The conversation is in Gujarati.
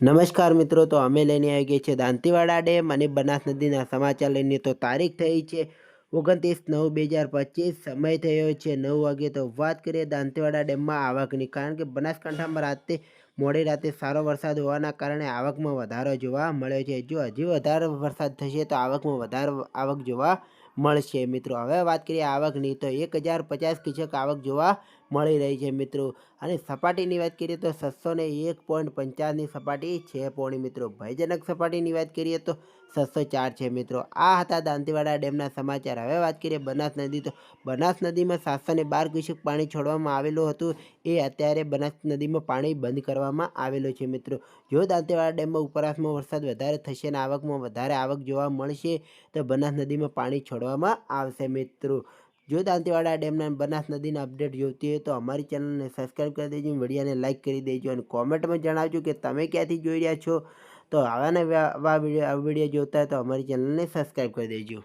નમસ્કાર મિત્રો, તો અમે લઈને આવી ગઈ છે દાંતીવાડા ડેમ અને બનાસ નદીના સમાચાર લઈને. તો તારીખ થઈ છે ઓગણત્રીસ નવ બે હજાર પચીસ, સમય થયો છે નવ વાગે તો વાત કરીએ દાંતીવાડા ડેમમાં આવકની, કારણ કે બનાસકાંઠામાં રાતે, મોડી રાતે સારો વરસાદ હોવાના કારણે આવકમાં વધારો જોવા મળ્યો છે. જો હજી વધારે વરસાદ થશે તો આવકમાં વધારે આવક જોવા મળશે મિત્રો. હવે વાત કરીએ આવકની, તો એક હજાર પચાસ કિચક આવક જોવા મળી રહી છે મિત્રો. અને સપાટીની વાત કરીએ તો છસો ને એક પોઈન્ટ પંચાવનની સપાટી છે પોણી મિત્રો. ભયજનક સપાટીની વાત કરીએ તો છસો ચાર છે મિત્રો. આ હતા દાંતીવાડા ડેમના સમાચાર. હવે વાત કરીએ બનાસ નદી, તો બનાસ નદીમાં સાતસો ને બાર ક્યુસેક પાણી છોડવામાં આવેલું હતું. એ અત્યારે બનાસ નદીમાં પાણી બંધ કરવામાં આવેલું છે મિત્રો. જો દાંતીવાડા ડેમમાં ઉપરાસમાં વરસાદ વધારે થશે અને આવકમાં વધારે આવક જોવા મળશે, તો બનાસ નદીમાં પાણી છોડવામાં આવશે, મિત્રો. જો દાંતીવાડા ડેમના બનાસ નદીના અપડેટ જોઈતી હોય તો અમારી ચેનલને સબસ્ક્રાઈબ કરી દેજો વિડીયોને લાઇક કરી દેજો અને કોમેન્ટમાં જણાવજો કે તમે ક્યાંથી જોઈ રહ્યા છો. તો આવાના આવા વીડિયો જોતા હોય તો અમારી ચેનલને સબસ્ક્રાઈબ કરી દેજો.